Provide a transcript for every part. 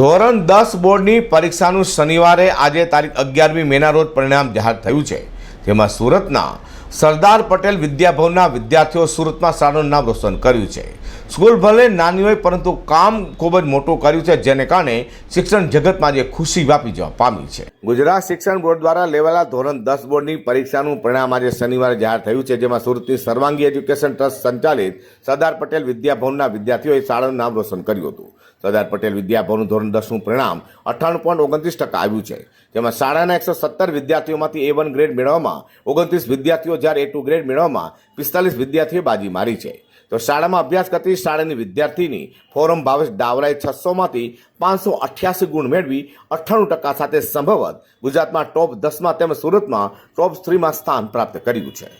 ધોરણ દસ બોર્ડની પરીક્ષાનું શનિવારે આજે તારીખ અગિયારમી મેના રોજ પરિણામ જાહેર થયું છે. જેમાં સુરતના સરદાર પટેલ વિદ્યાભવનના વિદ્યાર્થીઓ સુરતમાં શાળાનું નામ રોશન કર્યું છે. સ્કૂલ ભલે નાની હોય, પરંતુ કામ ખૂબ જ મોટું કર્યું છે, જેને કારણે શિક્ષણ જગતમાં જે ખુશી વ્યાપી જવા પામી છે. ગુજરાત શિક્ષણ બોર્ડ દ્વારા લેવાયેલા ધોરણ દસ બોર્ડની પરીક્ષાનું પરિણામ આજે શનિવારે જાહેર થયું છે, જેમાં સુરતની સર્વાંગી એજ્યુકેશન ટ્રસ્ટ સંચાલિત સરદાર પટેલ વિદ્યાભવનના વિદ્યાર્થીઓએ શાળાનું નામ રોશન કર્યું હતું. સરદાર પટેલ વિદ્યાભવનનું ધોરણ દસનું પરિણામ અઠ્ઠાણું પોઈન્ટ ઓગણત્રીસ ટકા આવ્યું છે, જેમાં શાળાના એકસો સત્તર વિદ્યાર્થીઓમાંથી એ વન ગ્રેડ મેળવવામાં ઓગણત્રીસ વિદ્યાર્થીઓ જ્યારે એ ટુ ગ્રેડ મેળવવામાં પિસ્તાલીસ વિદ્યાર્થીઓએ બાજી મારી છે. તો શાળામાં અભ્યાસ કરતી શાળાની વિદ્યાર્થીની ફોરમ ભાવેશ ડાવરાએ છસોમાંથી પાંચસો અઠ્યાસી ગુણ મેળવી અઠ્ઠાણું ટકા સાથે સંભવત ગુજરાતમાં ટોપ દસમાં તેમજ સુરતમાં ટોપ થ્રીમાં સ્થાન પ્રાપ્ત કર્યું છે.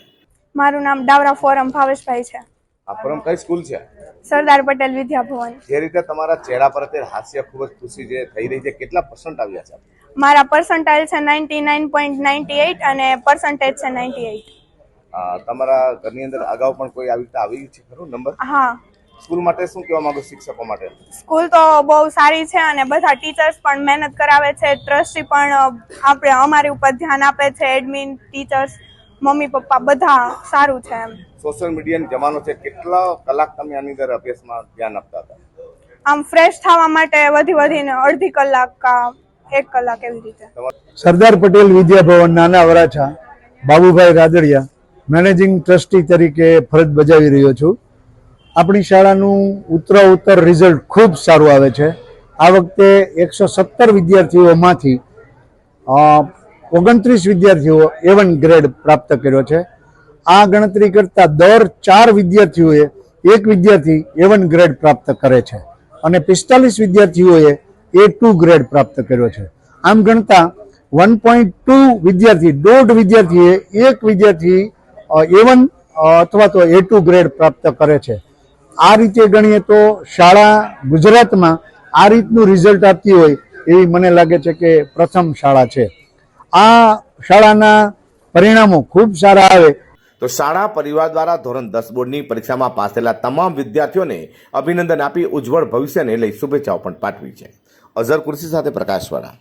મારું નામ ડાવરા ફોરમ ભાવેશભાઈ છે. આ ફોરમ કઈ સ્કૂલ છે? સરદાર પટેલ વિદ્યાભવન જે રીતે તમારા ચહેરા પર અત્યારે હાસ્ય ખૂબ જ ખુશી જે થઈ રહી છે કેટલા પર્સન્ટ આવ્યા છે? મારા પર્સન્ટાઇલ છે ninety nine point ninety eight અને પર્સન્ટેજ છે નાઇન્ટી એઇટ તમારા ઘરની અંદર અગાઉ પણ કોઈ આવી રીતે આવી છે ખરું નંબર હા. સ્કૂલ માટે શું કહેવા માંગુ શિક્ષકો માટે? સ્કૂલ તો બહુ સારી છે અને બધા ટીચર્સ પણ મહેનત કરાવે છે ટ્રસ્ટી પણ આપણે અમારી ઉપર ધ્યાન આપે છે એડમિન ટીચર્સ મમ્મી પપ્પા બધા સારું છે એમ. સોશિયલ મીડિયાનો જમાનો છે કેટલા કલાક તમે આની અંદર અભ્યાસમાં ધ્યાન આપતા હતા? આમ ફ્રેશ થવા માટે વધી વધીને અડધી કલાક કા એક કલાક એવી રીતે. સરદાર પટેલ વિદ્યાભવન નાના વરાછા બાબુભાઈ રાદડિયા મેનેજિંગ ટ્રસ્ટી તરીકે ફરજ બજાવી રહ્યો છું. આપણી શાળાનું ઉત્તર ઉત્તર રિઝલ્ટ ખૂબ સારું આવે છે. આ વખતે એકસો સત્તર વિદ્યાર્થીઓમાંથી ઓગણત્રીસ વિદ્યાર્થીઓ એવન ગ્રેડ પ્રાપ્ત કર્યો છે. આ ગણતરી કરતા દર ચાર વિદ્યાર્થીઓએ એક વિદ્યાર્થી એવન ગ્રેડ પ્રાપ્ત કરે છે અને પિસ્તાલીસ વિદ્યાર્થીઓએ એ ટુ ગ્રેડ પ્રાપ્ત કર્યો છે. આમ ગણતા વન પોઈન્ટ ટુ વિદ્યાર્થી, દોઢ વિદ્યાર્થીએ એક વિદ્યાર્થી એવન અથવા તો એ ટુ ગ્રેડ પ્રાપ્ત કરે છે. આ રીતે ગણીએ તો શાળા ગુજરાતમાં આ રીતનું રિઝલ્ટ આપતી હોય એવી મને લાગે છે કે પ્રથમ શાળા છે. આ શાળાના પરિણામો ખૂબ સારા આવે. તો શાળા પરિવાર દ્વારા ધોરણ દસ બોર્ડની પરીક્ષામાં પાસ થયેલા તમામ વિદ્યાર્થીઓને અભિનંદન આપી ઉજ્જવળ ભવિષ્યને લઈ શુભેચ્છાઓ પણ પાઠવી છે. અઝર કુર્સી સાથે પ્રકાશવાળા